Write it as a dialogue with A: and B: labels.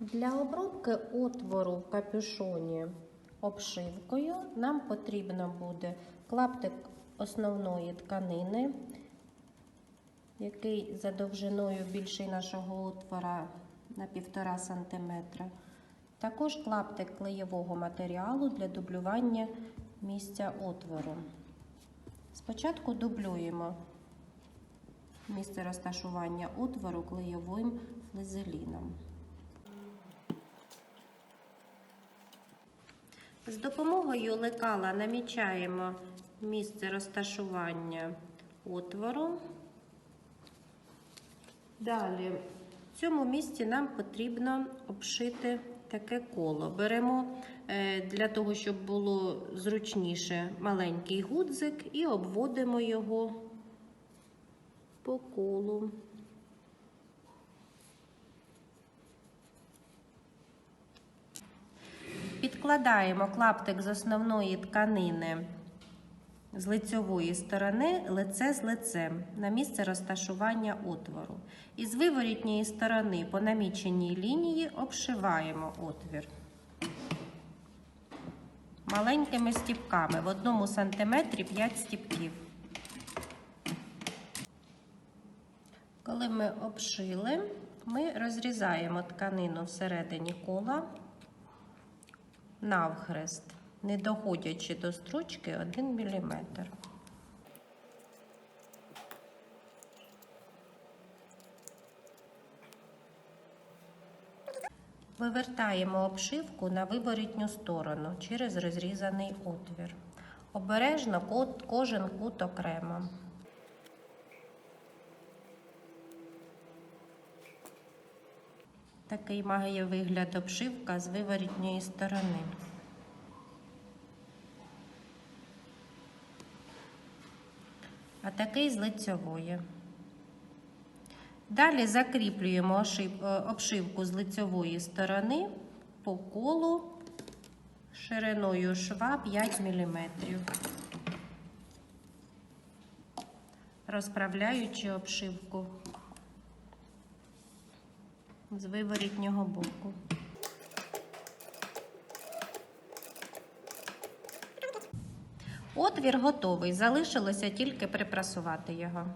A: Для обробки отвору в капюшоні обшивкою нам потрібно буде клаптик основної тканини, який за довжиною більший нашого отвора на 1,5 см. Також клаптик клеєвого матеріалу для дублювання місця отвору. Спочатку дублюємо місце розташування отвору клеєвим флизеліном. З допомогою лекала намічаємо місце розташування отвору. Далі в цьому місці нам потрібно обшити таке коло. Беремо е, для того, щоб було зручніше маленький гудзик і обводимо його по колу. Підкладаємо клаптик з основної тканини з лицьової сторони лице з лицем на місце розташування отвору. І з виворітньої сторони по наміченій лінії обшиваємо отвір маленькими стіпками в одному сантиметрі 5 стіпків. Коли ми обшили, ми розрізаємо тканину всередині кола навхрест, не доходячи до строчки 1 мм. Вивертаємо обшивку на виворітню сторону через розрізаний отвір. Обережно ко- кожен кут окремо. Такий має вигляд обшивка з виворітньої сторони. А такий з лицьової. Далі закріплюємо е, обшивку з лицьової сторони по колу шириною шва 5 мм, розправляючи обшивку з виворітнього боку. Отвір готовий, залишилося тільки припрасувати його.